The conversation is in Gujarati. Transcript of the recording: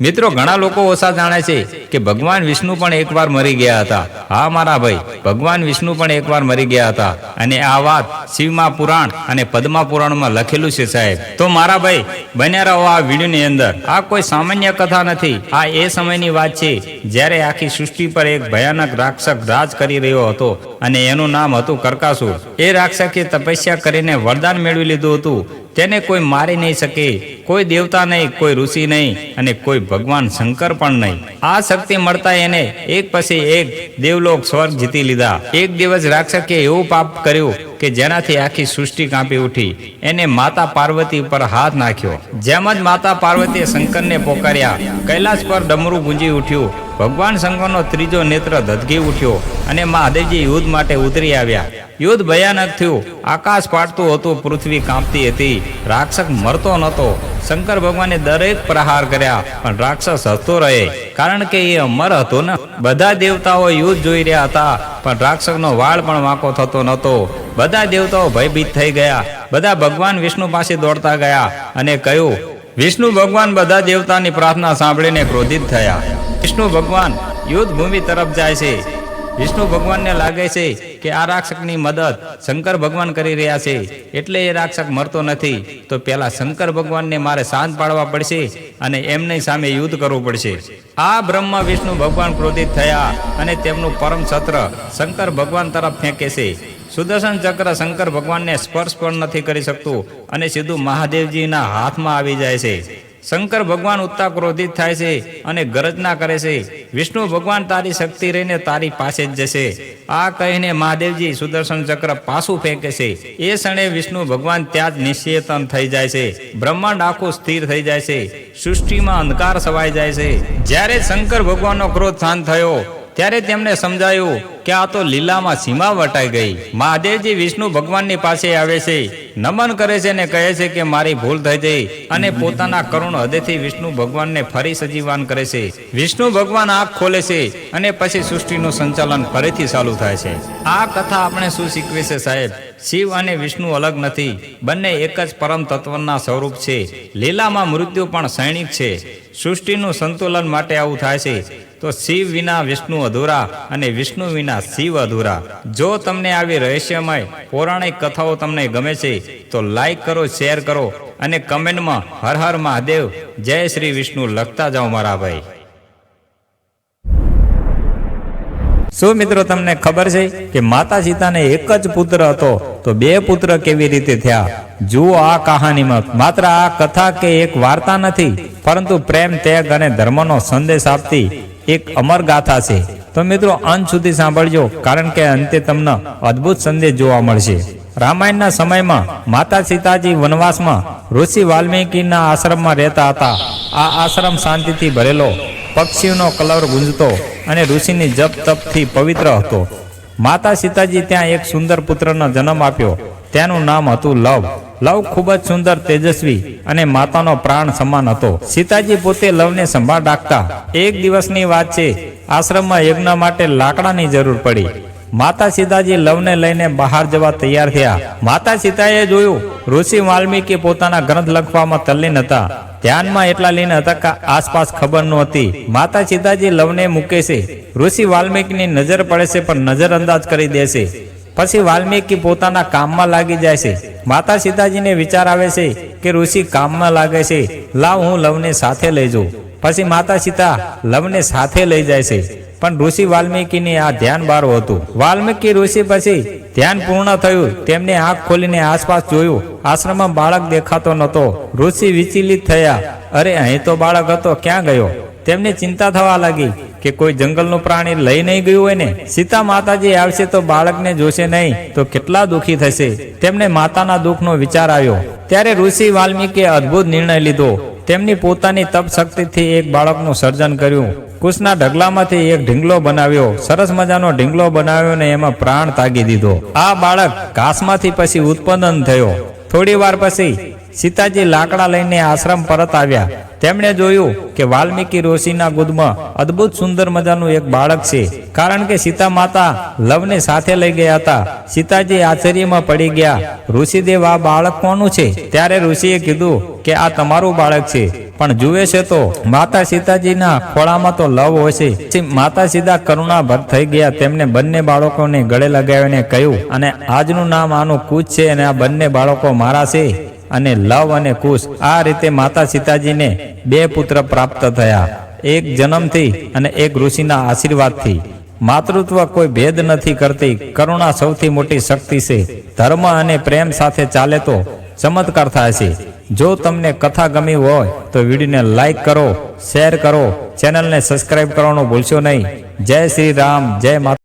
મિત્રો, ઘણા લોકો ઓછા જાણે છે કે ભગવાન વિષ્ણુ પણ એકવાર મરી ગયા હતા. હા, મારા ભાઈ, ભગવાન વિષ્ણુ પણ એકવાર મરી ગયા હતા. અને આ વાત શિવમા પુરાણ અને પદ્મા પુરાણમાં લખેલું છે, સાહેબ. તો મારા ભાઈ, બન્યા રહો આ વિડીયોની અંદર. આ કોઈ સામાન્ય કથા નથી. આ એ સમયની વાત છે, જ્યારે આખી સૃષ્ટિ પર એક ભયાનક રાક્ષસ રાજ કરી રહ્યો હતો અને એનું નામ હતું કરકાસુર. એ રાક્ષસે તપસ્યા કરીને વરદાન મેળવી લીધું હતું. તેને કોઈ મારી નહીં શકે, કોઈ દેવતા નહીં, કોઈ ઋષિ નહીં અને કોઈ ભગવાન શંકર પણ નહીં. આ શક્તિ મળતા એને એક પછી એક દેવલોક સ્વર્ગ જીતી લીધા. એક દિવસ રાક્ષસે એવું પાપ કર્યું કે જેનાથી આખી સૃષ્ટિ કાંપી ઉઠી. એને માતા પાર્વતી પર હાથ નાખ્યો. જેમ જ માતા પાર્વતીએ શંકરને પોકાર્યા, કૈલાસ પર ડમરું ગુંજી ઉઠ્યું. ભગવાન શંકરનો ત્રીજો નેત્ર ધધકી ઉઠ્યો અને મહાદેવજી યુદ્ધ માટે ઉતરી આવ્યા. યુદ્ધ ભયાનક થયું. આકાશ પાડતું હતું, પૃથ્વી કાંપતી હતી. રાક્ષસ મરતો નહોતો. શંકર ભગવાને દરેક પ્રહાર કર્યા, પણ રાક્ષસ હસતો રહે. કારણ કે એ અમર હતો ને. બધા દેવતાઓ યુદ્ધ જોઈ રહ્યા હતા, પણ રાક્ષસનો વાળ પણ વાંકો થતો નહોતો. બધા દેવતાઓ ભયભીત થઈ ગયા. બધા ભગવાન વિષ્ણુ પાસે દોડતા ગયા અને કહ્યું, વિષ્ણુ ભગવાન બધા દેવતાની પ્રાર્થના સાંભળીને ક્રોધિત થયા. વિષ્ણુ ભગવાન યુદ્ધ ભૂમિ તરફ જાય છે. વિષ્ણુ ભગવાનને લાગે છે કે આ રાક્ષસની મદદ શંકર ભગવાન કરી રહ્યા છે. એટલે એ રાક્ષસ મરતો નથી. તો પેલા શંકર ભગવાનને મારે શાંત પાડવા પડશે અને એમની સામે યુદ્ધ કરવું પડશે. આ બ્રહ્મ વિષ્ણુ ભગવાન ક્રોધિત થયા અને તેમનું પરમ સત્ર શંકર ભગવાન તરફ ફેંકે છે. સુદર્શન ચક્ર શંકર ભગવાનને સ્પર્શ પણ નથી કરી શકતું અને સીધું મહાદેવજીના હાથમાં આવી જાય છે. શંકર ભગવાન ઉત્તા ક્રોધિત થાય છે અને ગરજના કરે છે. વિષ્ણુ ભગવાન તારી શક્તિ રહીને તારી પાસે જ જશે. આ કહીને મહાદેવજી સુદર્શન ચક્ર પાછું ફેંકે છે. એ ક્ષણે વિષ્ણુ ભગવાન ત્યાં જ નિશ્ચેતન થઈ જાય છે. બ્રહ્માંડ આખું સ્થિર થઈ જાય છે. સૃષ્ટિમાં અંધકાર સવાઈ જાય છે. જ્યારે શંકર ભગવાનનો ક્રોધ શાંત થયો ત્યારે તેમને સમજાયું કે આ તો લીલામાં સીમા વટાઈ ગઈ. મહાદેવજી વિષ્ણુ ભગવાનની પાસે આવે છે. નમન કરે છે અને કહે છે કે મારી ભૂલ થઈ ગઈ અને પોતાના કરુણ હૃદયથી વિષ્ણુ ભગવાનને ફરી સજીવાન કરે છે. વિષ્ણુ ભગવાન આંખ ખોલે છે અને પછી સૃષ્ટિનું સંચાલન ફરીથી ચાલુ થાય છે. આ કથા આપણે શું શીખવે છે સાહેબ? શિવ અને વિષ્ણુ અલગ નથી. બંને એક જ પરમ તત્વના સ્વરૂપ છે. લીલામાં મૃત્યુ પણ સૈનિક છે. સૃષ્ટિનું સંતુલન માટે આવું થાય છે. તો શિવ વિના વિષ્ણુ અધૂરા અને વિષ્ણુ વિના શિવ અધૂરા. જો તમને આવી રહસ્યમય પૌરાણિક કથાઓ તમને ગમે છે, તો લાઈક કરો શેર કરો અને કમેન્ટમાં હર હર મહાદેવ, જય શ્રી વિષ્ણુ લખતા જાઓ મારા ભાઈ. શું મિત્રો તમને ખબર છે કે માતા સીતાને એક જ પુત્ર હતો, તો બે પુત્ર કેવી રીતે થયા? જુઓ આ કહાનીમાં. માત્ર આ કથા કે એક વાર્તા નથી, પરંતુ પ્રેમ, ત્યાગ અને ધર્મનો સંદેશ આપતી એક અમર ગાથા છે. તો મિત્રો, અંત સુધી સાંભળજો, કારણ કે અંતે તમને અદ્ભુત સંદેશ જોવા મળશે. રામાયણના સમયમાં માતા સીતાજી વનવાસમાં ઋષિ વાલ્મીકીના આશ્રમમાં રહેતા હતા. આ આશ્રમ શાંતિથી ભરેલો, પક્ષીઓનો કલર ગુંજતો અને ઋષિની જપ તપથી પવિત્ર હતો. માતા સીતાજી ત્યાં એક સુંદર પુત્રનો જન્મ આપ્યો. તેનું નામ હતું લવ. લવ ખૂબ જ સુંદર, તેજસ્વી અને માતાનો પ્રાણ સમાન હતો. સીતાજી પોતે લવને સંભાળ રાખતા એક દિવસની વાત છે, આશ્રમમાં યજ્ઞ માટે લાકડાની જરૂર પડી. માતા સીતાજી લવને લઈને બહાર જવા તૈયાર થયા. માતા સીતાએ જોયું, ઋષિ વાલ્મીકી પોતાના ગ્રંથ લખવામાં તલ્લીન હતા. ધ્યાનમાં એટલા લીન હતા કે આસપાસ ખબર નહોતી માતા સીતાજી લવને મૂકે છે, ઋષિ વાલ્મીકીની નજર પડે છે પણ નજર અંદાજ કરી દેશે પછી વાલ્મીકી પોતાના કામમાં લાગી જાય છે. માતા સીતાજીને વિચાર આવે છે કે ઋષિ કામમાં લાગે છે. લાવ હું લવને સાથે લઈ જાઉં. પછી માતા સીતા લવને સાથે લઈ જાય છે. પણ ઋષિ વાલ્મીકીને આ ધ્યાન બારું હતું. વાલ્મીકી ઋષિ પછી ધ્યાન પૂર્ણ થયું. તેમને આંખ ખોલીને આસપાસ જોયું. આશ્રમમાં બાળક દેખાતો નહોતો. ઋષિ વિચલિત થયા. અરે અહીં તો બાળક હતો. ક્યાં ગયો? તેમને ચિંતા થવા લાગી. કે કોઈ જંગલનું પ્રાણી લઈ નહીં ગયું હોય ને, સીતા માતાજી આવશે તો બાળકને જોશે નહીં, તો કેટલા દુઃખી થશે. તેમને માતાના દુઃખનો વિચાર આવ્યો. ત્યારે ઋષિ વાલ્મીકીએ અદ્ભુત નિર્ણય લીધો. તેમની પોતાની તપ શક્તિથી એક બાળકનું સર્જન કર્યું. કુશના ઢગલામાંથી એક ઢીંગલો બનાવ્યો. સરસ મજાનો ઢીંગલો બનાવ્યો ને એમાં પ્રાણ તાગી દીધો. આ બાળક ઘાસમાંથી પછી ઉત્પાદન થયો. થોડી વાર પછી સીતાજી લાકડા લઈને આશ્રમ પરત આવ્યા. તેમણે જોયું કે વાલ્મીકી ઋષિના ગુદમાં અદ્ભુત સુંદર મજાનું એક બાળક છે. કારણ કે સીતા માતા લવને સાથે લઈ ગયા હતા. સીતાજી આશ્ચર્યમાં પડી ગયા. ઋષિદેવ, આ બાળક કોનું છે? ત્યારે ઋષિએ કીધું કે, આ તમારું બાળક છે. પણ જુએ છે તો, માતા સીતાજીના ખોળામાં તો લવ હોય છે માતા સીતા કરુણા ભર થઈ ગયા. તેમને બંને બાળકોને ગળે લગાવીને કહ્યું, અને આજનું નામ આનું કૂચ છે અને આ બંને બાળકો મારા છે. અને લવ અને કુશ આ રીતે માતા સીતાજીને બે પુત્ર પ્રાપ્ત થયા. એક જન્મથી અને એક ઋષિના આશીર્વાદથી. માતૃત્વ કોઈ ભેદ નથી કરતી. કરુણા સૌથી મોટી શક્તિ છે. ધર્મ અને પ્રેમ સાથે ચાલે તો ચમત્કાર થાય છે. જો તમને કથા ગમી હોય તો વિડીયોને લાઈક કરો, શેર કરો, ચેનલને સબસ્ક્રાઇબ કરવાનું ભૂલશો નહીં. જય શ્રી રામ, જય માતા